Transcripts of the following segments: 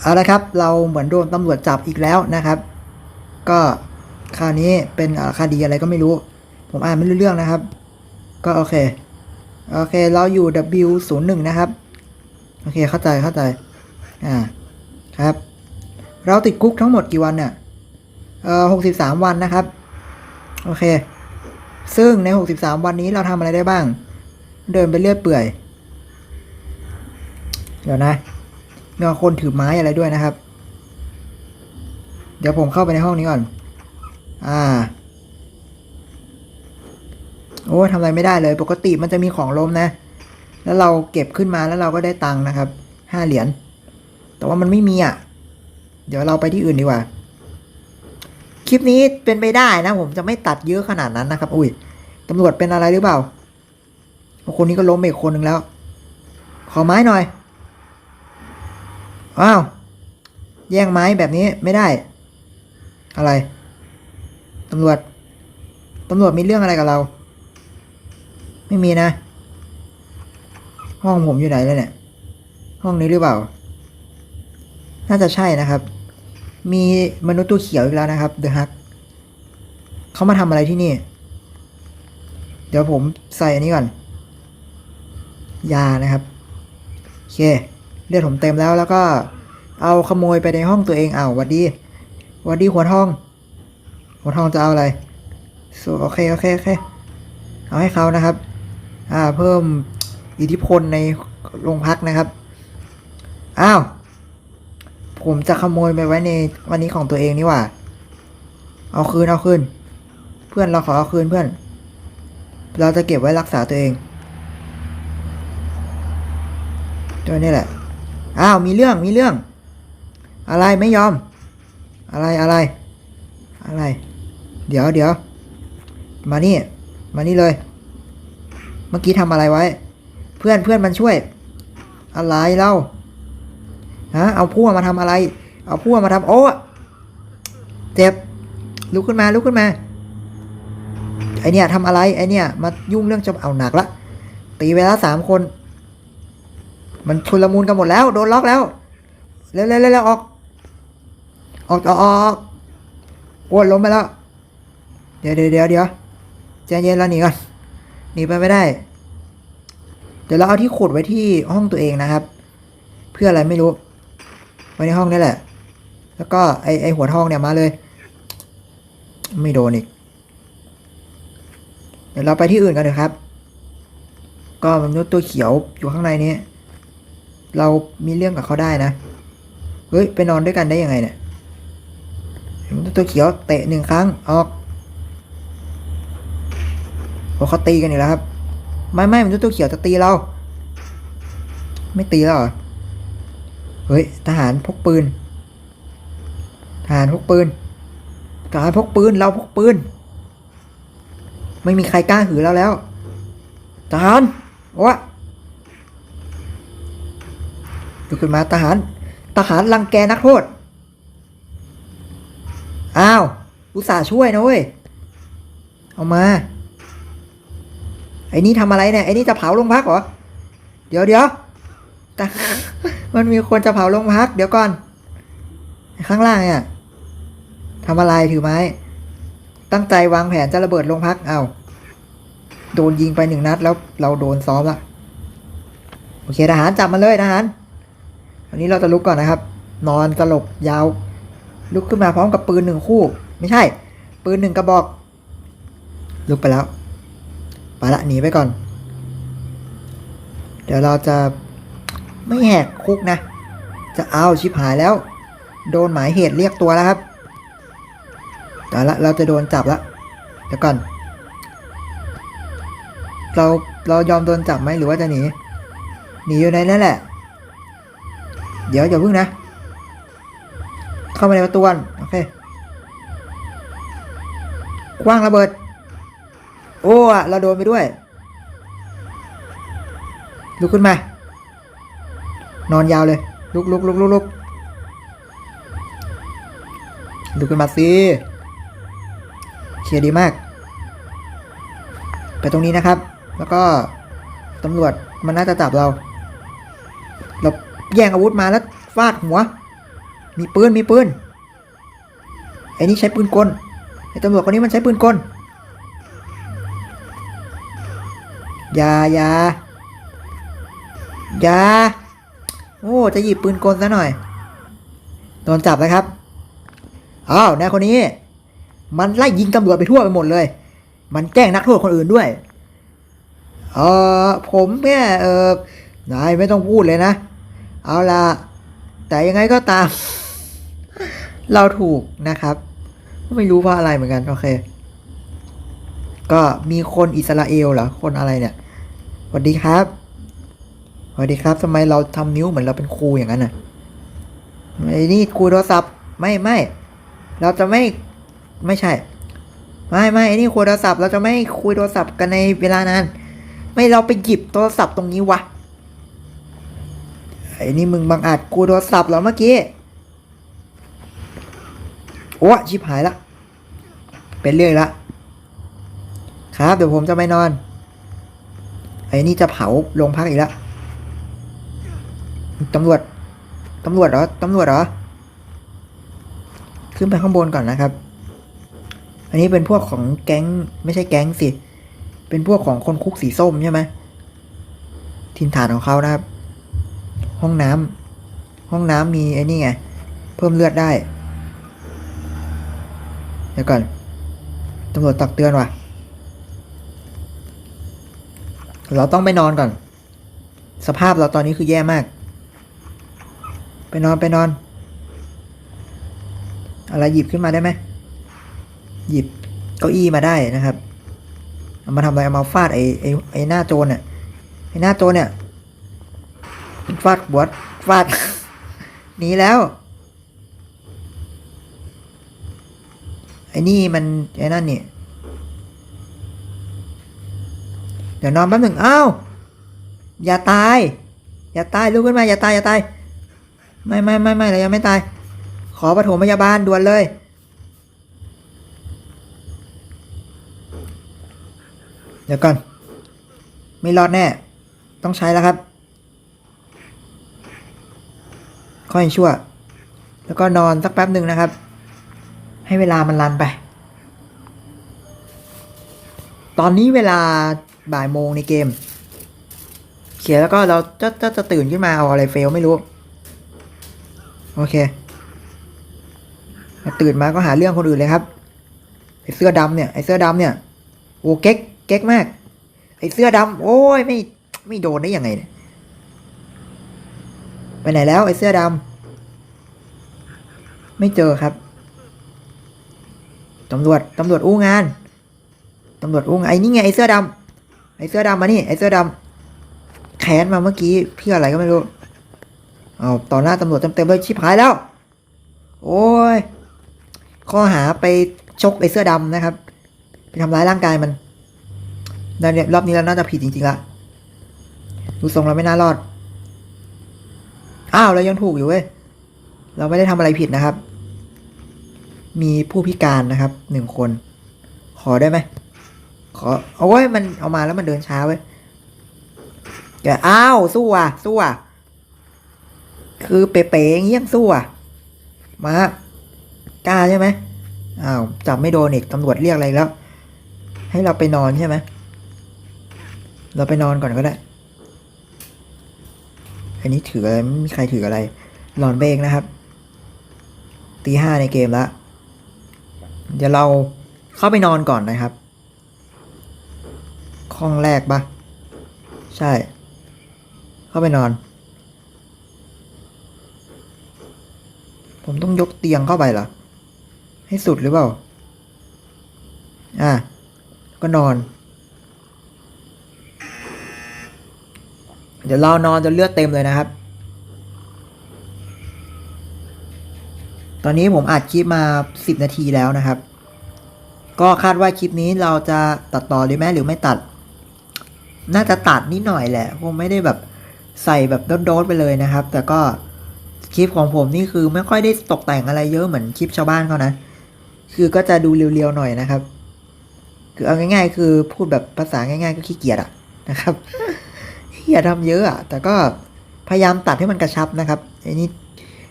เอาละครับเราเหมือนโดนตำรวจจับอีกแล้วนะครับ ก็คราวนี้เป็นคดีอะไรก็ไม่รู้ ผมอ่านไม่รู้เรื่องนะครับ ก็โอเค โอเคเราอยู่ W01 นะครับ โอเคเข้าใจเข้าใจอ่าครับ เราติดคุกทั้งหมดกี่วันเนี่ยเอ่อ63วันนะครับ โอเค ซึ่งใน63วันนี้เราทำอะไรได้บ้าง เดินไปเรื่อยเปื่อย เดี๋ยวนะ มีคนถือไม้อะไรด้วยนะครับ เดี๋ยวผมเข้าไปในห้องนี้ก่อน อ่า โอ้ทำอะไรไม่ได้เลย ปกติมันจะมีของล้มนะ แล้วเราเก็บขึ้นมาแล้วเราก็ได้ตังค์นะครับ ห้าเหรียญ แต่ว่ามันไม่มีอะ เดี๋ยวเราไปที่อื่นดีกว่า คลิปนี้เป็นไปได้นะ ผมจะไม่ตัดเยอะขนาดนั้นนะครับ อุ้ยตำรวจเป็นอะไรหรือเปล่า คนนี้ก็ล้มไปอีกคนหนึ่งแล้ว ขอไม้หน่อย อ้าว แย่งไม้แบบนี้ไม่ได้ อะไรตำรวจตำรวจมีเรื่องอะไรกับเรา ไม่มีนะ ห้องผมอยู่ไหนเลยเนี่ย ห้องนี้หรือเปล่า น่าจะใช่นะครับ มีมนุษย์ตัวเขียวอีกแล้วนะครับเดอะฮักเขามาทำอะไรที่นี่ เดี๋ยวผมใส่อันนี้ก่อน ยานะครับ โอเค เลือดผมเต็มแล้วแล้วก็เอาขโมยไปในห้องตัวเองอ้าวหวัดดีวัดดีหัวทอง หัวทองจะเอาอะไรสโอเคโอเคโอเคเอาให้เขานะครับ อ่าเพิ่มอิทธิพลในโรงพักนะครับ อ้าว ผมจะขโมยไปไว้ในวันนี้ของตัวเองนี่หว่า เอาคืนเอาคืน เพื่อนเราขอเอาคืนเพื่อน เราจะเก็บไว้รักษาตัวเองตัวนี้แหละ อ้าวมีเรื่องมีเรื่อง อะไรไม่ยอม อะไรอะไร อะไร เดี๋ยวเดี๋ยวมานี่ มานี่เลย เมื่อกี้ทำอะไรไว้ เพื่อนเพื่อนมันช่วย อะไรเล่าฮะเอาพั่วมาทำอะไร เอาพั่วมาทำโอ้เจ็บลุกขึ้นมาลุกขึ้นมาไอเนี่ยทำอะไรไอเนี่ยมายุ่งเรื่องจะเอาหนักละตีไปแล้วสามคน มันชุลมุนกันหมดแล้ว โดนล็อกแล้วเร็วเร็วเร็วออก ออกออกออกอ้ยล้มไปแล้ว เดี๋ยวเดี๋ยวเดี๋ยวเดี๋ยวใจเย็นแล้วหนีก่อนหนีไปไม่ได้ เดี๋ยวเราเอาที่ขุดไว้ที่ห้องตัวเองนะครับ เพื่ออะไรไม่รู้ ไว้ในห้องนี่แหละ แล้วก็ไอไอหัวทองเนี่ยมาเลย ไม่โดนอีก เดี๋ยวเราไปที่อื่นกันเถอะครับ ก็มนุษย์ตัวเขียวอยู่ข้างในนี้ เรามีเรื่องกับเขาได้นะ เฮ้ย ไปนอนด้วยกันได้ยังไงเนี่ยตัวเขียวเตะหนึ่งครั้งออกโอ้เขาตีกันอีกแล้วครับ ไม่ไม่มันตัวเขียวจะตีเรา ไม่ตีแล้วเหรอ เฮ้ย ทหารพกปืน ทหารพกปืนทหารพกปืน เราพกปืน ไม่มีใครกล้าหือเราแล้ว ทหารวะ ลุกขึ้นมาทหารทหารรังแกนักโทษ อ้าวอุตส่าห์ช่วยนะเว้ย เอามา ไอ้นี่ทำอะไรเนี่ย ไอ้นี่จะเผาโรงพักเหรอ เดี๋ยวเดี๋ยวแต่มันมีคนจะเผาโรงพัก เดี๋ยวก่อน ข้างล่างเนี่ยทำอะไรถือไม้ ตั้งใจวางแผนจะระเบิดโรงพัก เอาโดนยิงไปหนึ่งนัดแล้วเราโดนซ้อมละโอเคทหารจับมันเลยทหาร วันนี้เราจะลุกก่อนนะครับ นอนสลบยาว ลุกขึ้นมาพร้อมกับปืนหนึ่งคู่ ไม่ใช่ ปืนหนึ่งกระบอก ลุกไปแล้วไปละหนีไปก่อน เดี๋ยวเราจะไม่แหกคุกนะ จะเอาชิบหายแล้ว โดนหมายเหตุเรียกตัวแล้วครับแต่ละเราจะโดนจับละเดี๋ยวก่อน เราเรายอมโดนจับไหมหรือว่าจะหนี หนีอยู่ในนั่นแหละ เดี๋ยวอย่าพึ่งนะ เข้ามาในประตูก่อนโอเคคว้างระเบิด โอ้อะเราโดนไปด้วย ลุกขึ้นมา นอนยาวเลย ลุกลุกลุกลุกลุกลุกขึ้นมาสิเคลียร์ดีมาก ไปตรงนี้นะครับ แล้วก็ตำรวจมันน่าจะจับเรา แย่งอาวุธมาแล้วฟาดหัว มีปืนมีปืนไอ้นี่ใช้ปืนกลไอ้ตำรวจคนนี้มันใช้ปืนกลอย่าอย่าอย่าโอ้จะหยิบปืนกลซะหน่อยโดนจับแล้วครับอ้าวนายคนนี้ มันไล่ยิงตำรวจไปทั่วไปหมดเลย มันแกล้งนักโทษคนอื่นด้วย เออผมเนี่ยเออนายไม่ต้องพูดเลยนะ เอาละแต่ยังไงก็ตาม เราถูกนะครับ ไม่รู้เพราะอะไรเหมือนกัน โอเค ก็มีคนอิสราเอลเหรอ คนอะไรเนี่ยสวัสดีครับสวัสดีครับทำไมเราทำนิ้วเหมือนเราเป็นครูอย่างนั้นน่ะไอ้นี่คุยโทรศัพท์ไม่ไม่เราจะไม่ไม่ใช่ ไม่ไม่ไอ้นี่คุยโทรศัพท์ เราจะไม่คุยโทรศัพท์กันในเวลานานไม่เราไปหยิบโทรศัพท์ตรงนี้วะ ไอ้นี่มึงบังอาจกูโทรศัพท์เหรอเมื่อกี้ โอ้ชิบหายละ เป็นเรื่องละ ครับเดี๋ยวผมจะไปนอน ไอ้นี่จะเผาโรงพักอีกแล้วตำรวจ ตำรวจเหรอ ตำรวจเหรอ ขึ้นไปข้างบนก่อนนะครับ อันนี้เป็นพวกของแก๊งไม่ใช่แก๊งสิ เป็นพวกของคนคุกสีส้มใช่ไหม ทินฐานของเขานะครับ ห้องน้ำห้องน้ำมีไอ้นี่ไง เพิ่มเลือดได้ เดี๋ยวก่อนตำรวจตักเตือนว่ะ เราต้องไปนอนก่อน สภาพเราตอนนี้คือแย่มาก ไปนอนไปนอน อะไรหยิบขึ้นมาได้ไหม หยิบเก้าอี้มาได้นะครับ เอามาทำอะไร เอามาฟาดไอ้ไอ้ไอ้หน้าโจรเนี่ยไอ้หน้าโจรเนี่ย ฟาดหัวฟาดหนีแล้ว ไอ้นี่มันไอ้นั่นนี่ เดี๋ยวนอนแป๊บหนึ่งอ้าวอย่าตาย อย่าตายลุกขึ้นมาอย่าตายอย่าตาย ไม่ไม่ไม่ไม่เรายังไม่ตาย ขอปฐมพยาบาลด่วนเลยเดี๋ยวก่อน ไม่รอดแน่ ต้องใช้แล้วครับ ค่อยชั่ว แล้วก็นอนสักแป๊บหนึ่งนะครับ ให้เวลามันรันไป ตอนนี้เวลาบ่ายโมงในเกม เขียนแล้วก็เราจะจะจะตื่นขึ้นมาเอาอะไรเฟลไม่รู้ โอเค ตื่นมาก็หาเรื่องคนอื่นเลยครับไอเสื้อดำเนี่ยไอเสื้อดำเนี่ยโอ้เก๊กเก๊กมากไอเสื้อดำโอ้ยไม่ไม่โดนได้ยังไงเนี่ย ไปไหนแล้วไอเสื้อดำไม่เจอครับตำรวจตำรวจอู้งานตำรวจอู้งานไอ้นี่ไงไอ้เสื้อดำไอ้เสื้อดำมานี่ไอ้เสื้อดำแขนมาเมื่อกี้เพื่ออะไรก็ไม่รู้เอาต่อหน้าตำรวจเต็มๆเลยชิบหายแล้ว โอ้ยข้อหาไปชกไอ้เสื้อดำนะครับไปทำร้ายร่างกายมันเนี่ยรอบนี้เราน่าจะผิดจริงๆละดูทรงเราไม่น่ารอด อ้าวเรายังถูกอยู่เว้ย เราไม่ได้ทำอะไรผิดนะครับ มีผู้พิการนะครับหนึ่งคน ขอได้ไหม ขอเอาไว้ยมันเอามาแล้วมันเดินช้าเว้ยแกอ้าวสู้อะ สู้อะ คือเป๋ๆอย่างเงี้ยงสู้อะ มากล้าใช่ไหมอ้าวจับไม่โดนอีกตำรวจเรียกอะไรแล้ว ให้เราไปนอนใช่ไหม เราไปนอนก่อนก็ได้ อันนี้ถืออะไรไม่มีใครถืออะไร หลอนเบงนะครับ ตีห้าในเกมแล้วเดี๋ยวเราเข้าไปนอนก่อนนะครับห้องแรกปะใช่ เข้าไปนอน ผมต้องยกเตียงเข้าไปเหรอ ให้สุดหรือเปล่า อะ ก็นอน เดี๋ยวเรานอนจนเลือดเต็มเลยนะครับ ตอนนี้ผมอัดคลิปมา 10 นาทีแล้วนะครับ ก็คาดว่าคลิปนี้เราจะตัดต่อหรือไม่หรือไม่ตัด น่าจะตัดนิดหน่อยแหละคงไม่ได้แบบใส่แบบโดนๆไปเลยนะครับ แต่ก็คลิปของผมนี่คือไม่ค่อยได้ตกแต่งอะไรเยอะเหมือนคลิปชาวบ้านเขานะ คือก็จะดูเรียวๆหน่อยนะครับ คือเอาง่าย ๆ คือพูดแบบภาษาง่าย ๆ ก็ขี้เกียจอะนะครับ ขี้เกียจทำเยอะอะแต่ก็พยายามตัดให้มันกระชับนะครับไอ้นี่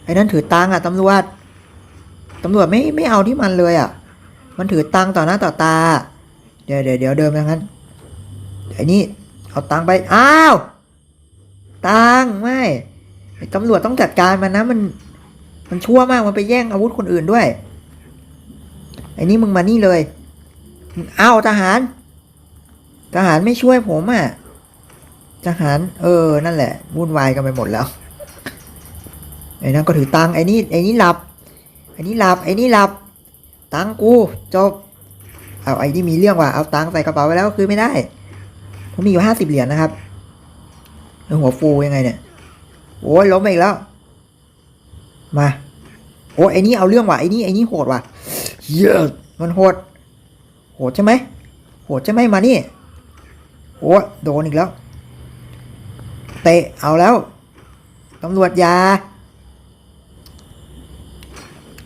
ไอ้นั่นถือตังอะตำรวจตำรวจไม่ไม่เอาที่มันเลยอะมันถือตังต่อหน้าต่อตา เดี๋ยวเดี๋ยวเดี๋ยวเดิมอย่างนั้นไอ้นี่เอาตังไปอ้าวตังไม่ตำรวจต้องจัดการมันนะมันมันชั่วมากมันไปแย่งอาวุธคนอื่นด้วยไอ้นี่มึงมานี่เลยมึงเอาทหาร ทหารไม่ช่วยผมอะ ทหาร เออ นั่นแหละวุ่นวายกันไปหมดแล้ว ไอ้นั่นก็ถือตังไอ้นี่ไอ้นี่หลับ ไอ้นี่หลับ ไอ้นี่หลับ ตังกูจบ เอาไอ้นี่มีเรื่องว่ะ เอาตังใส่กระเป๋าไว้แล้วคือไม่ได้ ผมมีอยู่ห้าสิบเหรียญนะครับแล้วหัวฟูยังไงเนี่ย โอ้ยล้มอีกแล้ว มา โอ้ไอ้นี่เอาเรื่องว่ะ ไอ้นี่ไอ้นี่โหดว่ะ เยอะมันโหด โหดใช่ไหมโหดใช่ไหมมานี่ โอ้โดนอีกแล้ว เตะเอาแล้วตำรวจยา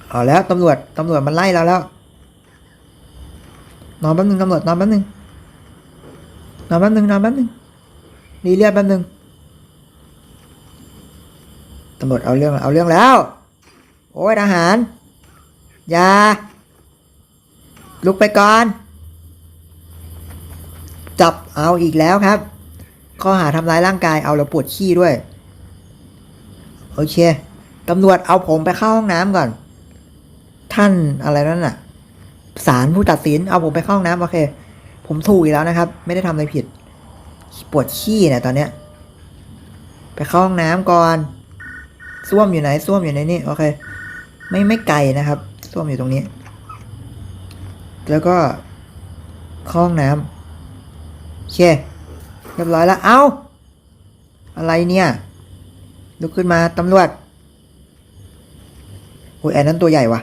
เอาแล้วตำรวจตำรวจมันไล่เราแล้ว นอนแป๊บนึงตำรวจนอนแป๊บนึงนอนแป๊บนึงนอนแป๊บนึงรีเรียกแป๊บนึงตำรวจเอาเรื่องเอาเรื่องแล้ว โอ้ยทหารยาลุกไปก่อน จับเอาอีกแล้วครับ ข้อหาทำร้ายร่างกายเอาแล้วปวดขี้ด้วย โอเคตำรวจเอาผมไปเข้าห้องน้ำก่อน ท่านอะไรนั่นน่ะศาลผู้ตัดสินเอาผมไปเข้าห้องน้ำโอเค ผมถูกอีกแล้วนะครับ ไม่ได้ทำอะไรผิด ปวดขี้เนี่ยตอนเนี้ย ไปเข้าห้องน้ำก่อนส้วมอยู่ไหนส้วมอยู่ในนี่โอเค ไม่ไม่ไกลนะครับส้วมอยู่ตรงนี้ แล้วก็เข้าห้องน้ำโอเค เรียบร้อยแล้ว เอาอะไรเนี่ย ลุกขึ้นมาตำรวจ โอ้ยแอนนั้นตัวใหญ่ว่ะ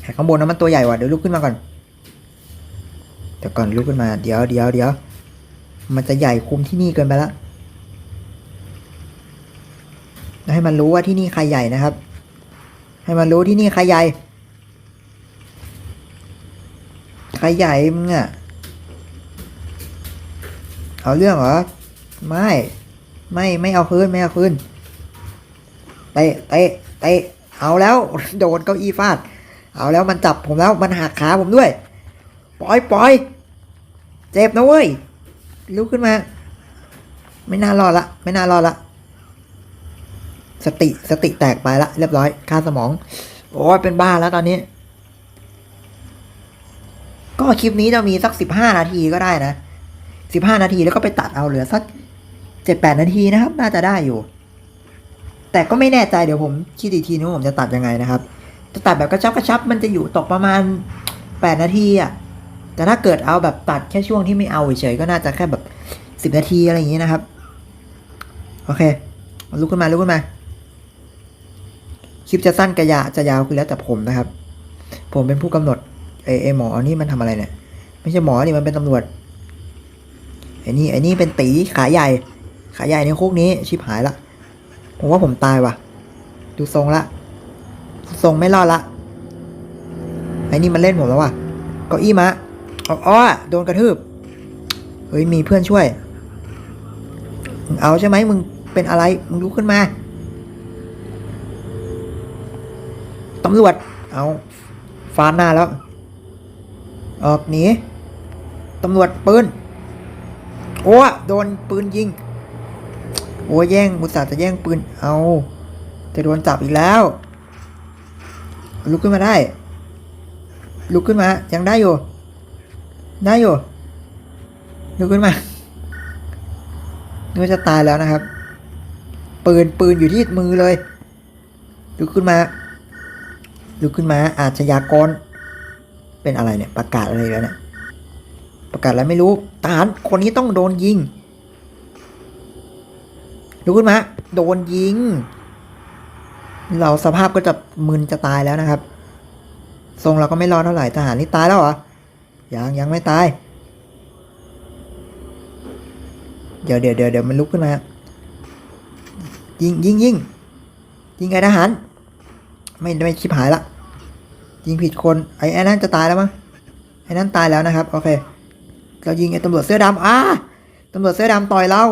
แข้างบนนั้นมันตัวใหญ่ว่ะเดี๋ยวลุกขึ้นมาก่อนเดี๋ยวก่อนลุกขึ้นมา เดี๋ยวเดี๋ยวเดี๋ยว มันจะใหญ่คุมที่นี่เกินไปละให้มันรู้ว่าที่นี่ใครใหญ่นะครับ ให้มันรู้ที่นี่ใครใหญ่ ใครใหญ่มึงอะ เอาเรื่องเหรอ ไม่ ไม่ไม่เอาคืนไม่เอาคืนเตะเตะเตะเอาแล้ว โดนเก้าอี้ฟาด เอาแล้วมันจับผมแล้วมันหักขาผมด้วย ปล่อยปล่อยเจ็บนะเว้ยลุกขึ้นมา ไม่น่ารอดละ ไม่น่ารอดละ สติสติแตกไปละ เรียบร้อยค่าสมอง โอ้ยเป็นบ้าแล้วตอนนี้ ก็คลิปนี้จะมีสักสิบห้านาทีก็ได้นะ สิบห้านาทีแล้วก็ไปตัดเอาเหลือสักเจ็ดแปดนาทีนะครับ น่าจะได้อยู่ แต่ก็ไม่แน่ใจเดี๋ยวผมคิดอีกทีนึงผมจะตัดยังไงนะครับ จะตัดแบบกระชับกระชับมันจะอยู่ตกประมาณแปดนาทีอะแต่ถ้าเกิดเอาแบบตัดแค่ช่วงที่ไม่เอาเฉยๆก็น่าจะแค่แบบสิบนาทีอะไรอย่างนี้นะครับ โอเคลุกขึ้นมาลุกขึ้นมาคลิปจะสั้นกระยะจะยาวคือแล้วแต่ผมนะครับ ผมเป็นผู้กำหนดไอไอหมอนี่มันทำอะไรเนี่ย ไม่ใช่หมอนี่มันเป็นตำรวจ ไอ้นี่ไอ้นี่เป็นตีขาใหญ่ ขาใหญ่ในคุกนี้ชิบหายละ ผมว่าผมตายว่ะ ดูทรงละ ทรงไม่รอดละ ไอ้นี่มันเล่นผมแล้วว่ะ เก้าอี้มะอ๋ออ้อโดนกระทืบ เฮ้ยมีเพื่อนช่วย มึงเอาใช่ไหมมึงเป็นอะไร มึงลุกขึ้นมา ตำรวจ เอาฟ้าหน้าแล้ว ออกหนี ตำรวจปืน โอ้โดนปืนยิง โอ้แย่งอุสาจะแย่งปืน เอา จะโดนจับอีกแล้ว ลุกขึ้นมาได้ ลุกขึ้นมา ยังได้อยู่ ได้อยู่ ลุกขึ้นมานึกจะตายแล้วนะครับ ปืนปืนอยู่ที่มือเลย ลุกขึ้นมา ลุกขึ้นมา อาชญากร เป็นอะไรเนี่ย ประกาศอะไรแล้วเนี่ย ประกาศอะไรไม่รู้ทหารคนนี้ต้องโดนยิงลุกขึ้นมาโดนยิง เราสภาพก็จะมึนจะตายแล้วนะครับ ทรงเราก็ไม่รอดเท่าไหร่ทหารนี่ตายแล้วเหรอยังยังไม่ตาย เดี๋ยวเดี๋ยวเดี๋ยวเดี๋ยวมันลุกขึ้นมายิงยิงยิงยิงไอ้ทหาร ไม่ไม่ชิบหายละยิงผิดคนไอ้ไอ้นั่นจะตายแล้วมั้งไอ้นั่นตายแล้วนะครับโอเค เรายิงไอ้ตำรวจเสื้อดำอ้าตำรวจเสื้อดำต่อยเรา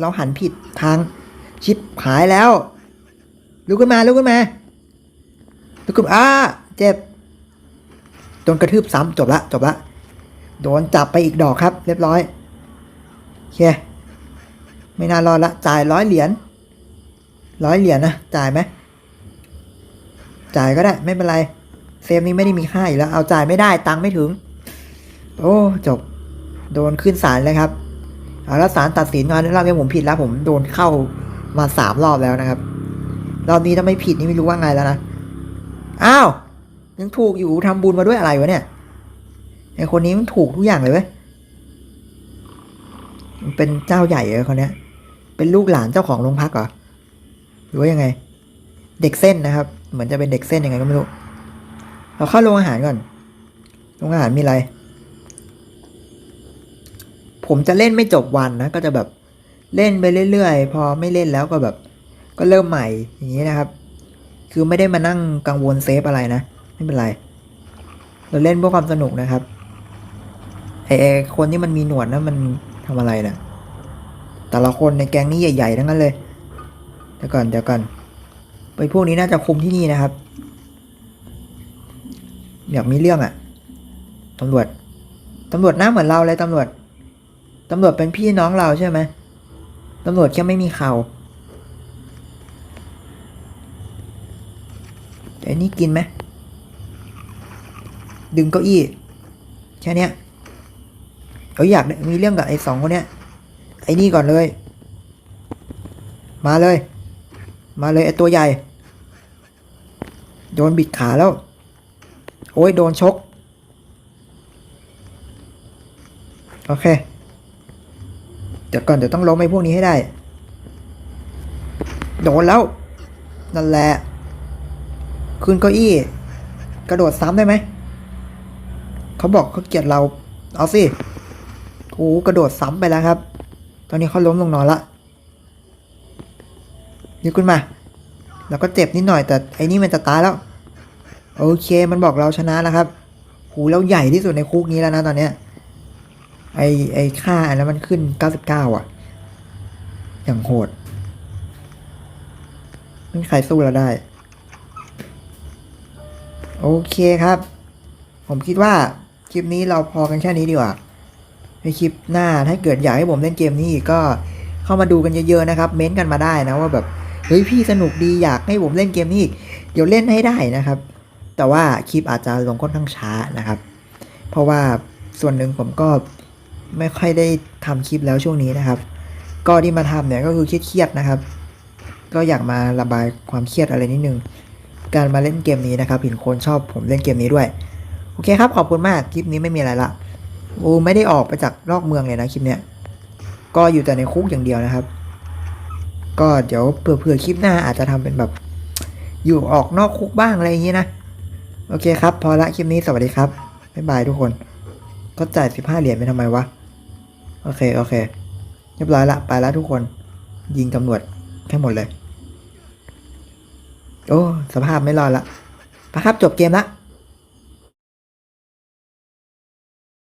เราหันผิดทางชิบหายแล้วลุกขึ้นมาลุกขึ้นมาลุกขึ้นอ้าเจ็บโดนกระทืบซ้ำจบละจบละโดนจับไปอีกดอกครับ เรียบร้อยโอเคไม่น่ารอดละจ่ายร้อยเหรียญร้อยเหรียญนะจ่ายไหมจ่ายก็ได้ไม่เป็นไร เซฟนี้ไม่ได้มีค่าอยู่แล้ว เอาจ่ายไม่ได้ตังค์ไม่ถึง โอ้ จบ โดนขึ้นศาลเลยครับเอาแล้วศาลตัดสินงานรอบนี้ผมผิดแล้ว ผมโดนเข้ามาสามรอบแล้วนะครับ รอบนี้ถ้าไม่ผิดนี่ไม่รู้ว่าไงแล้วนะ อ้าวยังถูกอยู่ทำบุญมาด้วยอะไรวะเนี่ยไอคนนี้มันถูกทุกอย่างเลยเว้ยมันเป็นเจ้าใหญ่เลยคนเนี้ยเป็นลูกหลานเจ้าของโรงพักเหรอหรือว่ายังไง เด็กเส้นนะครับ เหมือนจะเป็นเด็กเส้นยังไงก็ไม่รู้ เราเข้าโรงอาหารก่อน โรงอาหารมีอะไร ผมจะเล่นไม่จบวันนะ ก็จะแบบเล่นไปเรื่อยๆ พอไม่เล่นแล้วก็แบบ ก็เริ่มใหม่อย่างนี้นะครับ คือไม่ได้มานั่งกังวลเซฟอะไรนะ ไม่เป็นไร เราเล่นเพื่อความสนุกนะครับไอไอคนที่มันมีหนวดนะมันทำอะไรนะ่ะ แต่ละคนในแก๊งนี้ใหญ่ๆทั้งนั้นเลยเดี๋ยวก่อนเดี๋ยวก่อนไปพวกนี้น่าจะคุมที่นี่นะครับ อยากมีเรื่องอะ่ะตำรวจตำรวจหน้าเหมือนเราเลยตำรวจ ตำรวจเป็นพี่น้องเราใช่ไหมตำรวจแค่ไม่มีเขาไอ้นี่กินไหมดึงเก้าอี้แค่นี้เอออยากมีเรื่องกับไอ้สองคนเนี้ยไอ้นี่ก่อนเลย มาเลย มาเลยไอ้ตัวใหญ่ โดนบิดขาแล้ว โอ้ยโดนชก โอเค ดี๋ยวก่อนเดี๋ยวต้องล้มไอ้พวกนี้ให้ได้ โดนแล้ว นั่นแหละ ขึ้นเก้าอี้ กระโดดซ้ำได้ไหม เขาบอกเขาเกลียดเรา เอาสิโอ้กระโดดซ้ำไปแล้วครับ ตอนนี้เขาล้มลงนอนละยกขึ้นมาแล้วก็เจ็บนิดหน่อยแต่ไอ้นี่มันจะตายแล้ว โอเค มันบอกเราชนะแล้วครับ หูเราใหญ่ที่สุดในคุกนี้แล้วนะตอนเนี้ย ไอไอค่าอันนั้นมันขึ้น99อะ อย่างโหดไม่มีใครสู้เราได้ โอเคครับ ผมคิดว่าคลิปนี้เราพอกันแค่นี้ดีกว่า ในคลิปหน้าถ้าเกิดอยากให้ผมเล่นเกมนี้ก็เข้ามาดูกันเยอะๆนะครับ เม้นกันมาได้นะว่าแบบเฮ้ยพี่สนุกดีอยากให้ผมเล่นเกมนี้อีกเดี๋ยวเล่นให้ได้นะครับ แต่ว่าคลิปอาจจะลงค่อนข้างช้านะครับ เพราะว่าส่วนหนึ่งผมก็ ไม่ค่อยได้ทำคลิปแล้วช่วงนี้นะครับ ก็ที่มาทำเนี่ยก็คือเครียดๆนะครับ ก็อยากมาระบายความเครียดอะไรนิดนึง การมาเล่นเกมนี้นะครับเห็นคนชอบผมเล่นเกมนี้ด้วย โอเคครับขอบคุณมากคลิปนี้ไม่มีอะไรละโอ้ไม่ได้ออกไปจากนอกเมืองเลยนะคลิปเนี้ย ก็อยู่แต่ในคุกอย่างเดียวนะครับ ก็เดี๋ยวเผื่อๆคลิปหน้าอาจจะทำเป็นแบบ อยู่ออกนอกคุกบ้างอะไรอย่างนี้นะ โอเคครับ พอละคลิปนี้สวัสดีครับบ๊ายบายทุกคน ก็จ่ายสิบห้าเหรียญไปทำไมวะ โอเค โอเค เรียบร้อยละ ไปแล้วทุกคน ยิงตำรวจแค่หมดเลย โอ้ สภาพไม่รอดละไปครับ จบเกมละ